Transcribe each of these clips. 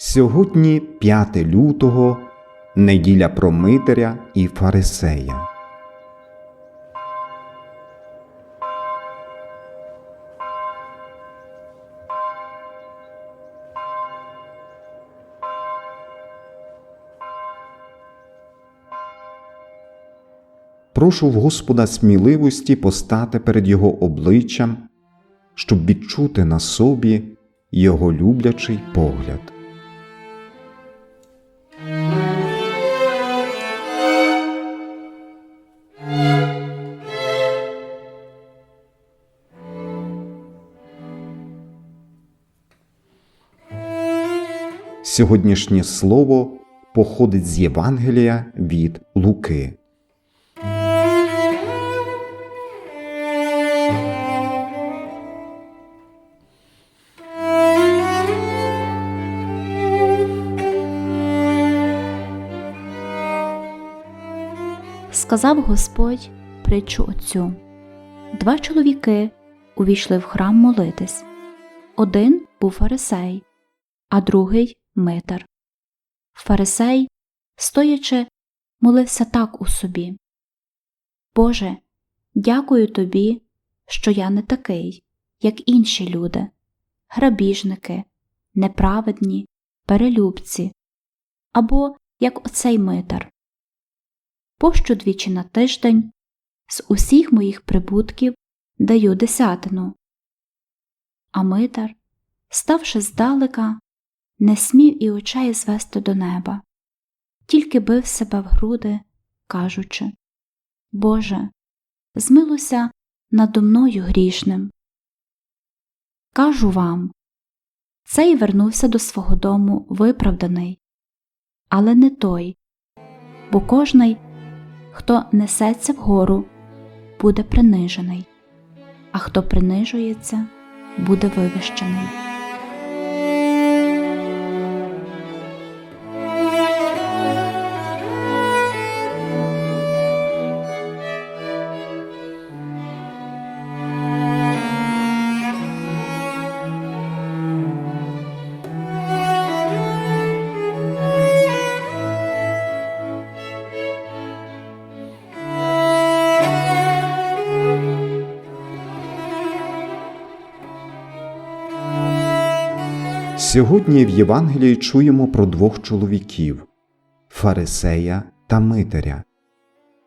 Сьогодні 5 лютого, неділя про Митаря і Фарисея. Прошу в Господа сміливості постати перед Його обличчям, щоб відчути на собі Його люблячий погляд. Сьогоднішнє слово походить з Євангелія від Луки. Сказав Господь притчу оцю. Два чоловіки увійшли в храм молитись. Один був фарисей, а другий митар. Фарисей, стоячи, молився так у собі. Боже, дякую тобі, що я не такий, як інші люди, грабіжники, неправедні, перелюбці, або як оцей митар пощу двічі на тиждень, з усіх моїх прибутків даю десятину. А митар, ставши здалека, не смів і очей звести до неба, тільки бив себе в груди, кажучи Боже, змилуйся надо мною грішним. Кажу вам цей вернувся до свого дому виправданий, але не той, бо кожний хто несеться вгору, буде принижений, а хто принижується, буде вивищений. Сьогодні в Євангелії чуємо про двох чоловіків Фарисея та Митаря,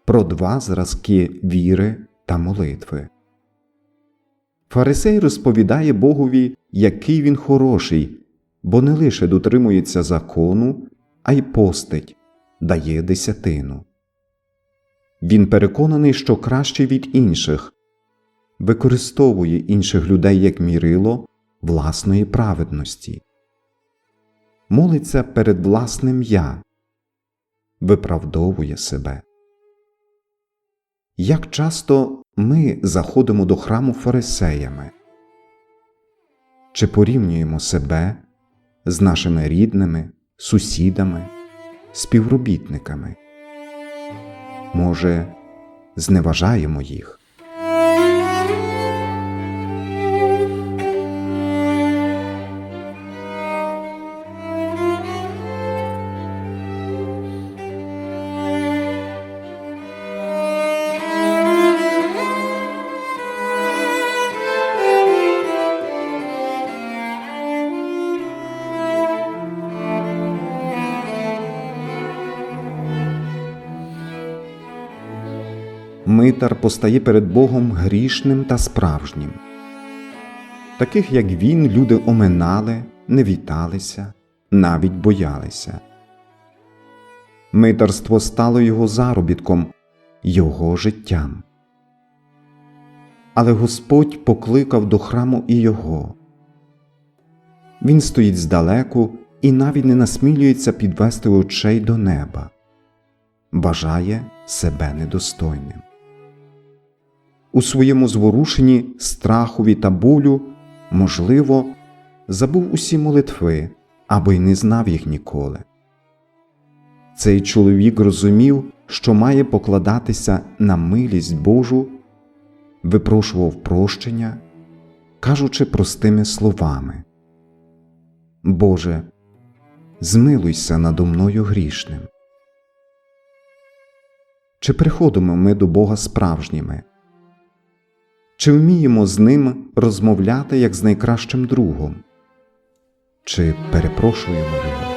про два зразки віри та молитви. Фарисей розповідає Богові, який він хороший, бо не лише дотримується закону, а й постить, дає десятину. Він переконаний, що краще від інших, використовує інших людей як мірило власної праведності, молиться перед власним я, виправдовує себе. Як часто ми заходимо до храму фарисеями? Чи порівнюємо себе з нашими рідними, сусідами, співробітниками? Може, зневажаємо їх? Митар постає перед Богом грішним та справжнім. Таких, як він, люди оминали, не віталися, навіть боялися. Митарство стало його заробітком, його життям. Але Господь покликав до храму і його. Він стоїть здалеку і навіть не насмілюється підвести очей до неба, бажає себе недостойним. У своєму зворушенні страхові та болю, можливо, забув усі молитви або й не знав їх ніколи. Цей чоловік розумів, що має покладатися на милість Божу, випрошував прощення, кажучи простими словами Боже, змилуйся надо мною грішним. Чи приходимо ми до Бога справжніми? Чи вміємо з ним розмовляти як з найкращим другом? Чи перепрошуємо його?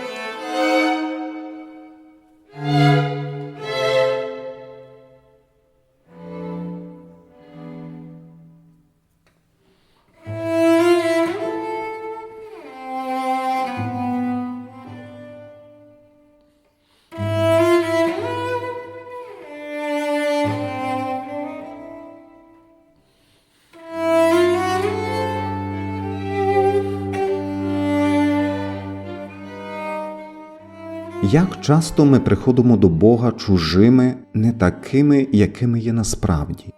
Як часто ми приходимо до Бога чужими, не такими, якими є насправді,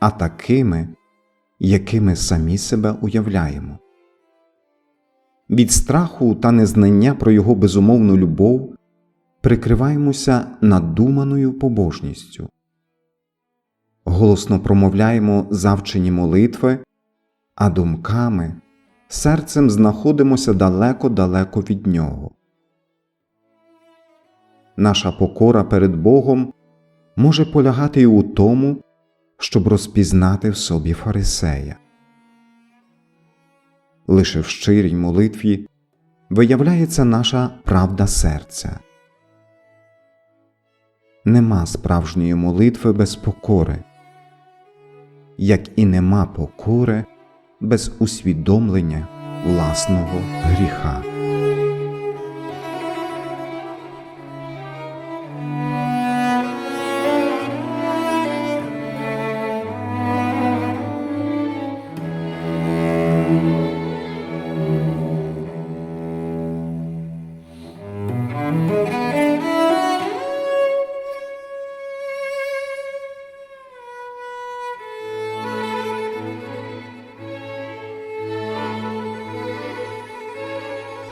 а такими, якими самі себе уявляємо. Від страху та незнання про Його безумовну любов прикриваємося надуманою побожністю, голосно промовляємо завчені молитви, а думками, серцем знаходимося далеко-далеко від Нього. Наша покора перед Богом може полягати і у тому, щоб розпізнати в собі фарисея. Лише в щирій молитві виявляється наша правда серця. Нема справжньої молитви без покори, як і нема покори без усвідомлення власного гріха.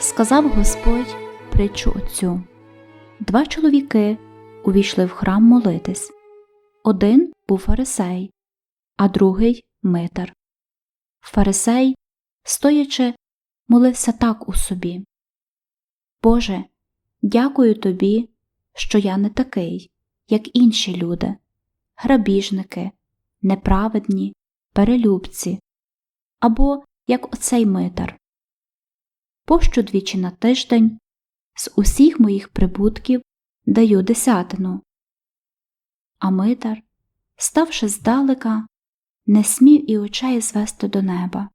Сказав Господь притчу оцю. Два чоловіки увійшли в храм молитись. Один був фарисей, а другий митар. Фарисей, стоячи, молився так у собі. Боже, дякую тобі, що я не такий, як інші люди, грабіжники, неправедні, перелюбці, або як оцей митар пощу двічі на тиждень, з усіх моїх прибутків даю десятину. А митар, ставши здалека, не смів і очей звести до неба,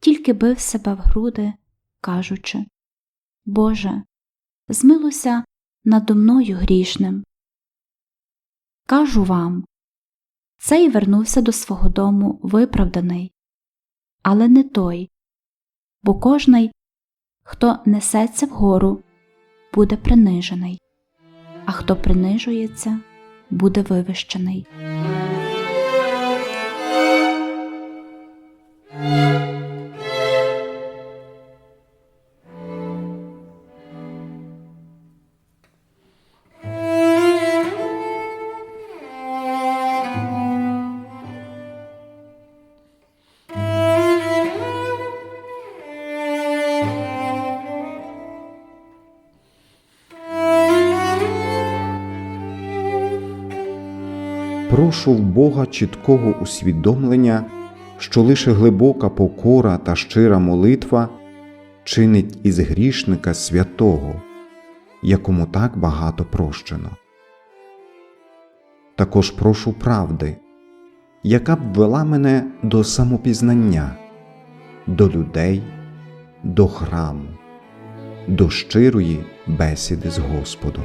тільки бив себе в груди, кажучи Боже, змилуйся надо мною грішним. Кажу вам цей вернувся до свого дому виправданий, але не той, бо кожний Хто несеться вгору, буде принижений, а хто принижується, буде вивищений. Прошу в Бога чіткого усвідомлення, що лише глибока покора та щира молитва чинить із грішника святого, якому так багато прощено. Також прошу правди, яка б вела мене до самопізнання, до людей, до храму, до щирої бесіди з Господом.